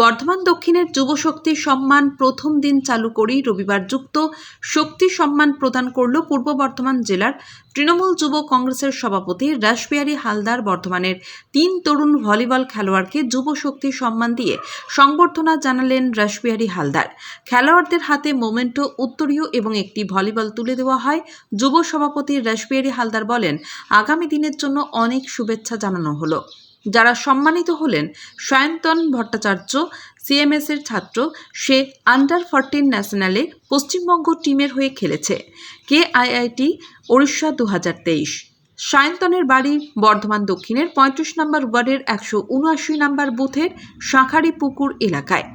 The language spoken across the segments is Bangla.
বর্ধমান দক্ষিণের যুবশক্তি সম্মান প্রথম দিন চালু করেই রবিবার যুক্ত শক্তি সম্মান প্রদান করল পূর্ব বর্ধমান জেলার তৃণমূল যুব কংগ্রেসের সভাপতি রাসবিহারী হালদার বর্ধমানের তিন তরুণ ভলিবল খেলোয়াড়কে যুব শক্তি সম্মান দিয়ে সংবর্ধনা জানালেন রাসবিহারী হালদার। খেলোয়াড়দের হাতে মোমেন্টো, উত্তরীয় এবং একটি ভলিবল তুলে দেওয়া হয়। যুব সভাপতি রাসবিহারী হালদার বলেন, আগামী দিনের জন্য অনেক শুভেচ্ছা জানানো হলো। যারা সম্মানিত হলেন সায়ন্তন ভট্টাচার্য সিএমএস এর ছাত্র, সে আন্ডার ফরটিন ন্যাশনালে পশ্চিমবঙ্গ টিমের হয়ে খেলেছে। কে আইআইটি উড়িষ্যা দু হাজার তেইশ। সায়ন্তনের বাড়ি বর্ধমান দক্ষিণের পঁয়ত্রিশ নম্বর ওয়ার্ডের একশো উনআশি নম্বর বুথের শাঁখারি পুকুর এলাকায়।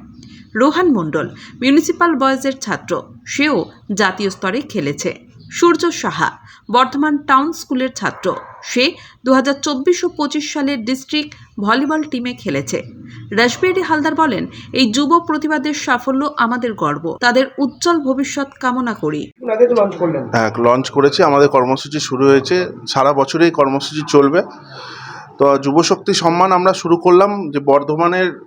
রোহান মণ্ডল মিউনিসিপ্যাল বয়েজের ছাত্র, সেও জাতীয় স্তরে খেলেছে। সূর্য সাহা বর্ধমান টাউন স্কুলের ছাত্র। সে দু হাজার চব্বিশ ও পঁচিশ সালের ডিস্ট্রিক্ট ভলিবল টিমে খেলেছে। রাসবিহারী হালদার বলেন এই যুব প্রতিবাদের সাফল্য আমাদের গর্ব। তাদের উজ্জ্বল ভবিষ্যৎ কামনা করি। লঞ্চ হ্যাঁ লঞ্চ করেছি। আমাদের কর্মসূচি শুরু হয়েছে। সারা বছরই কর্মসূচি চলবে। তো যুবশক্তি সম্মান আমরা শুরু করলাম যে বর্ধমানের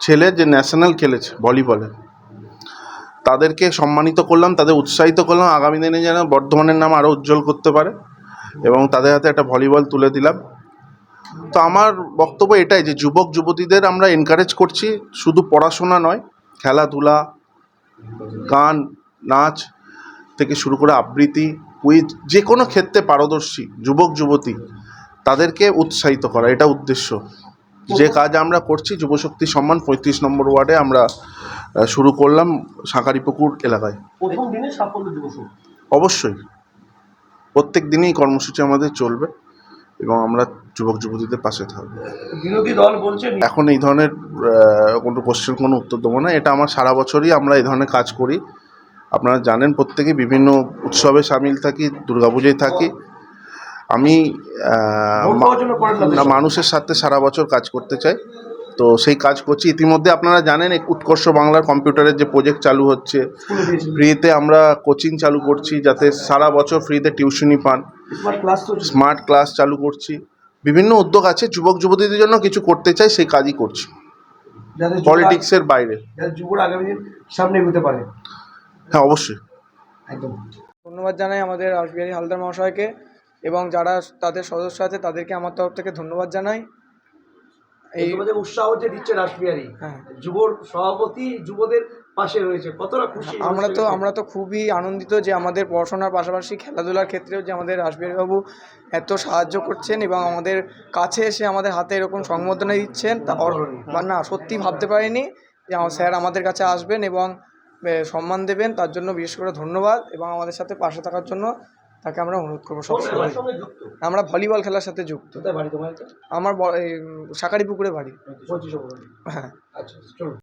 ছেলে যে ন্যাশনাল খেলেছে ভলিবলে। তাদেরকে সম্মানিত করলাম, তাদের উৎসাহিত করলাম। আগামী দিনে যেন বর্ধমানের নাম আরও উজ্জ্বল করতে পারে এবং তাদের হাতে একটা ভলিবল তুলে দিলাম। তো আমার বক্তব্য এটাই যে, যুবক, যুবতীদের আমরা এনকারেজ করছি, শুধু পড়াশোনা নয়, খেলাধুলা, গান, নাচ থেকে শুরু করে আবৃত্তি কুইজ যে কোনো ক্ষেত্রে পারদর্শী, যুবক, যুবতী, তাদেরকে উৎসাহিত করা, এটা উদ্দেশ্য। যে কাজ আমরা করছি, যুবশক্তি সম্মান পঁয়ত্রিশ নম্বর ওয়ার্ডে আমরা শুরু করলাম সাঁকারিপুকুর এলাকায়। প্রথম দিনে সাফল্য দিবস অবশ্যই। প্রত্যেক দিনই কর্মসূচি আমাদের চলবে এবং আমরা যুবক যুবতীদের পাশে থাকব। বিরোধী দল বলছে এখন এই ধরনের কোনো কোশ্চেন কোনো উত্তর দেবো না। এটা আমার সারা বছরই আমরা এই ধরনের কাজ করি। আপনারা জানেন প্রত্যেকে বিভিন্ন উৎসবে সামিল থাকি দুর্গাপুজোয় থাকি। আমি? মানুষের সাথে সারা বছর কাজ করতে চাই। তো সেই কাজ করছি। ইতিমধ্যে আপনারা জানেন এক উৎকর্ষ বাংলার কম্পিউটারের যে প্রজেক্ট চালু হচ্ছে ফ্রিতে আমরা কোচিং চালু করছি যাতে সারা বছর ফ্রিতে টিউশনি পান। স্মার্ট ক্লাস চালু করছি। বিভিন্ন উদ্যোগ আছে যুবক যুবতীদের জন্য কিছু করতে চাই সেই কাজই করছি। পলিটিক্সের বাইরে। যাতে যুবরা আগামী দিন সামনে এগোতে পারে। হ্যাঁ অবশ্যই। একদম। ধন্যবাদ জানাই আমাদের রাসবিহারী হালদার মহাশয়কে এবং যারা তাদের সদস্য আছে তাদেরকে আমার তরফ থেকে ধন্যবাদ জানাই। তোমাদের উৎসাহ যে দিচ্ছে রাসবিহারী হ্যাঁ। যুবর সভাপতি যুবদের পাশে রয়েছে। কতটা খুশি আমরা তো আমরা তো খুবই আনন্দিত যে আমাদের পড়াশোনার পাশাপাশি খেলাধুলার ক্ষেত্রেও যে আমাদের রাসবিহারীবাবু এত সাহায্য করছেন এবং আমাদের কাছে এসে আমাদের হাতে এরকম সংবর্ধনা দিচ্ছেন তা বা না সত্যি ভাবতে পারিনি যে আমার স্যার আমাদের কাছে আসবেন এবং সম্মান দেবেন তার জন্য বিশেষ করে ধন্যবাদ এবং আমাদের সাথে পাশে থাকার জন্য তাকে আমরা অনুরোধ করব সবসময়। আমরা ভলিবল খেলার সাথে যুক্ত? আমার শাকারি পুকুরে বাড়ি। হ্যাঁ। আচ্ছা চলো